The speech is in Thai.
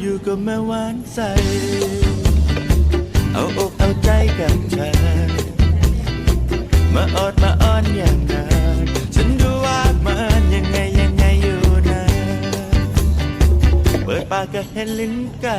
อยู่ๆก็มาหวานใส เอาอกเอาใจกับเธอ มาออดมาอ้อนอย่างนั้นฉันรู้ว่ามันยังไงยังไงอยู่นะ เปิดปากก็เห็นลิ้นไก่